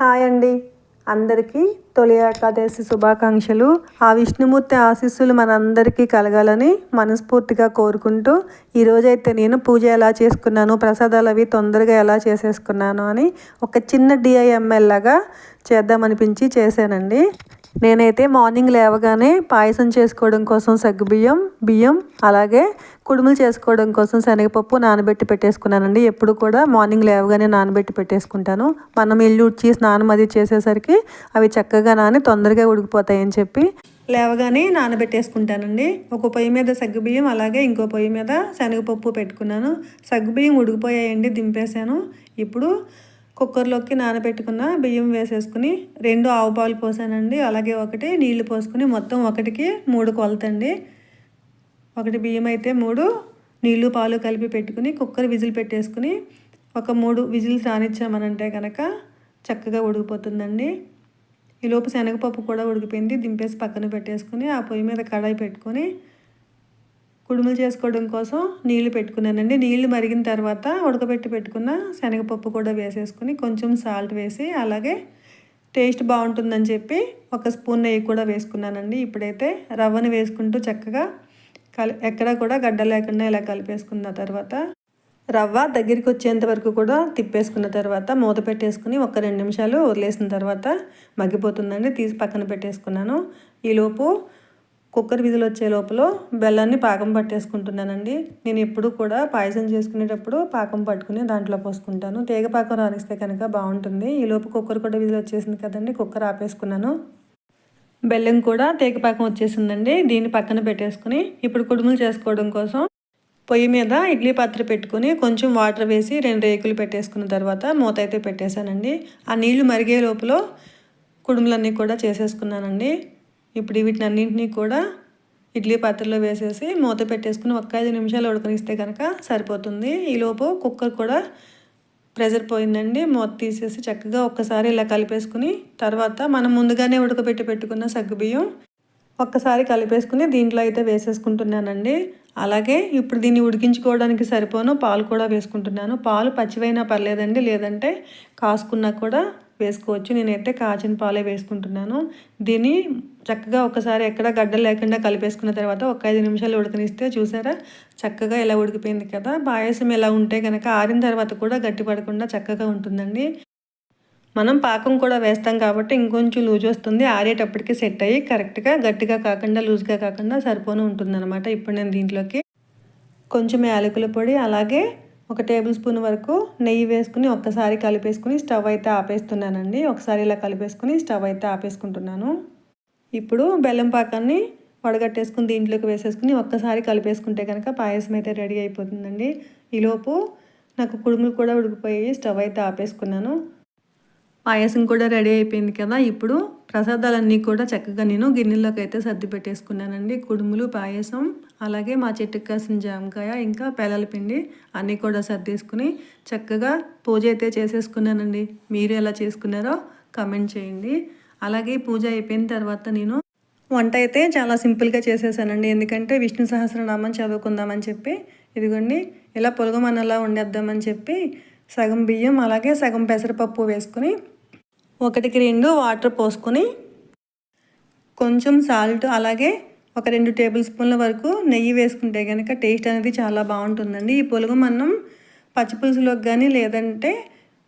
Hi అండి. అందరికీ తొలి ఏకాదశి శుభాకాంక్షలు. ఆ విష్ణుమూర్తి ఆశీస్సులు మనందరికీ కలగాలని మనస్ఫూర్తిగా కోరుకుంటూ ఈరోజైతే నేను పూజ ఎలా చేసుకున్నాను ప్రసాదాలు అవి తొందరగా ఎలా చేసేసుకున్నాను అని ఒక చిన్న డిఐఎంఎల్ లాగా చేద్దామనిపించి చేశానండి. నేనైతే మార్నింగ్ లేవగానే పాయసం చేసుకోవడం కోసం సగ్గుబియ్యం బియ్యం అలాగే కుడుములు చేసుకోవడం కోసం శనగపప్పు నానబెట్టి పెట్టేసుకున్నానండి. ఎప్పుడు కూడా మార్నింగ్ లేవగానే నానబెట్టి పెట్టేసుకుంటాను. మనం ఇల్లు ఉడ్చి స్నానం అది చేసేసరికి అవి చక్కగా నాని తొందరగా ఉడికిపోతాయని చెప్పి లేవగానే నానబెట్టేసుకుంటానండి. ఒక పొయ్యి మీద సగ్గుబియ్యం అలాగే ఇంకో పొయ్యి మీద శనగపప్పు పెట్టుకున్నాను. సగ్గుబియ్యం ఉడికిపోయాయండి దింపేశాను. ఇప్పుడు కుక్కర్లోకి నానబెట్టుకున్న బియ్యం వేసేసుకుని రెండు ఆవు పాలు పోసానండి. అలాగే ఒకటి నీళ్ళు పోసుకుని మొత్తం ఒకటికి మూడు కొలతండి. ఒకటి బియ్యం అయితే మూడు నీళ్ళు పాలు కలిపి పెట్టుకుని కుక్కర్ విజిల్ పెట్టేసుకుని ఒక మూడు విజిల్స్ రానిచ్చామనంటే కనుక చక్కగా ఉడికిపోతుందండి. ఈలోపు శనగపప్పు కూడా ఉడికిపోయింది. దింపేసి పక్కన పెట్టేసుకుని ఆ పొయ్యి మీద కడాయి పెట్టుకొని కుడుములు చేసుకోవడం కోసం నీళ్ళు పెట్టుకున్నానండి. నీళ్ళు మరిగిన తర్వాత ఉడకబెట్టి పెట్టుకున్న శనగపప్పు కూడా వేసేసుకుని కొంచెం సాల్ట్ వేసి అలాగే టేస్ట్ బాగుంటుందని చెప్పి ఒక స్పూన్ నెయ్యి కూడా వేసుకున్నానండి. ఇప్పుడైతే రవ్వను వేసుకుంటూ చక్కగా కలి ఎక్కడ కూడా గడ్డ లేకుండా ఇలా కలిపేసుకున్న తర్వాత రవ్వ దగ్గరికి వచ్చేంత వరకు కూడా తిప్పేసుకున్న తర్వాత మూత పెట్టేసుకుని ఒక రెండు నిమిషాలు వదిలేసిన తర్వాత మగ్గిపోతుందండి. తీసి పక్కన పెట్టేసుకున్నాను. ఈలోపు కుక్కర్ విధులు వచ్చే లోపల బెల్లాన్ని పాకం పట్టేసుకుంటున్నానండి. నేను ఎప్పుడు కూడా పాయసం చేసుకునేటప్పుడు పాకం పట్టుకుని దాంట్లో పోసుకుంటాను. తీగ పాకం రానిస్తే కనుక బాగుంటుంది. ఈ లోపు కుక్కర్ కూడా విధులు వచ్చేసింది కదండి కుక్కర్ ఆపేసుకున్నాను. బెల్లం కూడా పాకం వచ్చేసిందండి దీన్ని పక్కన పెట్టేసుకుని ఇప్పుడు కుడుములు చేసుకోవడం కోసం పొయ్యి మీద ఇడ్లీ పాత్ర పెట్టుకుని కొంచెం వాటర్ వేసి రెండు రేకులు పెట్టేసుకున్న తర్వాత మూత అయితే పెట్టేశానండి. ఆ నీళ్ళు మరిగే లోపల కుడుములన్నీ కూడా చేసేసుకున్నానండి. ఇప్పుడు వీటిని అన్నింటినీ కూడా ఇడ్లీ పాత్రలో వేసేసి మూత పెట్టేసుకుని ఒక్క ఐదు నిమిషాలు ఉడకనిస్తే కనుక సరిపోతుంది. ఈలోపు కుక్కర్ కూడా ప్రెజర్ పోయిందండి. మూత తీసేసి చక్కగా ఒక్కసారి ఇలా కలిపేసుకుని తర్వాత మనం ముందుగానే ఉడకబెట్టి పెట్టుకున్న సగ్గుబియ్యం ఒక్కసారి కలిపేసుకుని దీంట్లో అయితే వేసేసుకుంటున్నానండి. అలాగే ఇప్పుడు దీన్ని ఉడికించుకోవడానికి సరిపోను పాలు కూడా వేసుకుంటున్నాను. పాలు పచ్చివైనా పర్లేదండి లేదంటే కాసుకున్నా కూడా వేసుకోవచ్చు. నేనైతే కాచిన పాలే వేసుకుంటున్నాను. దీన్ని చక్కగా ఒకసారి ఎక్కడ గడ్డ లేకుండా కలిపేసుకున్న తర్వాత ఒక ఐదు నిమిషాలు ఉడకనిస్తే చూసారా? చక్కగా ఇలా ఉడికిపోయింది కదా! పాయసం ఎలా ఉంటే కనుక ఆరిన తర్వాత కూడా గట్టి పడకుండా చక్కగా ఉంటుందండి. మనం పాకం కూడా వేస్తాం కాబట్టి ఇంకొంచెం లూజ్ వస్తుంది. ఆరేటప్పటికి సెట్ అయ్యి కరెక్ట్గా గట్టిగా కాకుండా లూజ్గా కాకుండా సరిపోను ఉంటుందన్నమాట. ఇప్పుడు నేను దీంట్లోకి కొంచెం యాలకుల పొడి అలాగే ఒక టేబుల్ స్పూన్ వరకు నెయ్యి వేసుకుని ఒక్కసారి కలిపేసుకుని స్టవ్ అయితే ఆపేస్తున్నానండి. ఒకసారి ఇలా కలిపేసుకుని స్టవ్ అయితే ఆపేసుకుంటున్నాను. ఇప్పుడు బెల్లం పాకాన్ని వడగట్టేసుకుని దీంట్లోకి వేసేసుకుని ఒక్కసారి కలిపేసుకుంటే కనుక పాయసం అయితే రెడీ అయిపోతుందండి. ఈలోపు నాకు కుడుములు కూడా ఉడికిపోయి స్టవ్ అయితే ఆపేసుకున్నాను. పాయసం కూడా రెడీ అయిపోయింది కదా. ఇప్పుడు ప్రసాదాలన్నీ కూడా చక్కగా నేను గిన్నెలోకి అయితే సర్ది పెట్టేసుకున్నానండి. కుడుములు పాయసం అలాగే మా చెట్టుకు కాసిన జామకాయ ఇంకా పేలల పిండి అన్నీ కూడా సర్దేసుకుని చక్కగా పూజ అయితే చేసేసుకున్నానండి. మీరు ఎలా చేసుకున్నారో కమెంట్ చేయండి. అలాగే పూజ అయిపోయిన తర్వాత నేను వంట అయితే చాలా సింపుల్గా చేసేసానండి. ఎందుకంటే విష్ణు సహస్రనామం చదువుకుందామని చెప్పి ఇదిగోండి ఇలా పొలగమన్నలా వండేద్దామని చెప్పి సగం బియ్యం అలాగే సగం పెసరపప్పు వేసుకుని ఒకటికి రెండు వాటర్ పోసుకొని కొంచెం సాల్ట్ అలాగే ఒక రెండు టేబుల్ స్పూన్ల వరకు నెయ్యి వేసుకుంటే కనుక టేస్ట్ అనేది చాలా బాగుంటుందండి. ఈ పులుగు మనం పచ్చిపులుసులోకి కానీ లేదంటే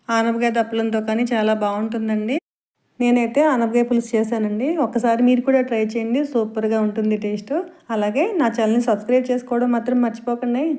ఆనపకాయ దప్పలంతో కానీ చాలా బాగుంటుందండి. నేనైతే ఆనపకాయ పులుసు చేశానండి. ఒకసారి మీరు కూడా ట్రై చేయండి. సూపర్గా ఉంటుంది టేస్ట్. అలాగే నా ఛానల్ని సబ్స్క్రైబ్ చేసుకోవడం మాత్రం మర్చిపోకండి.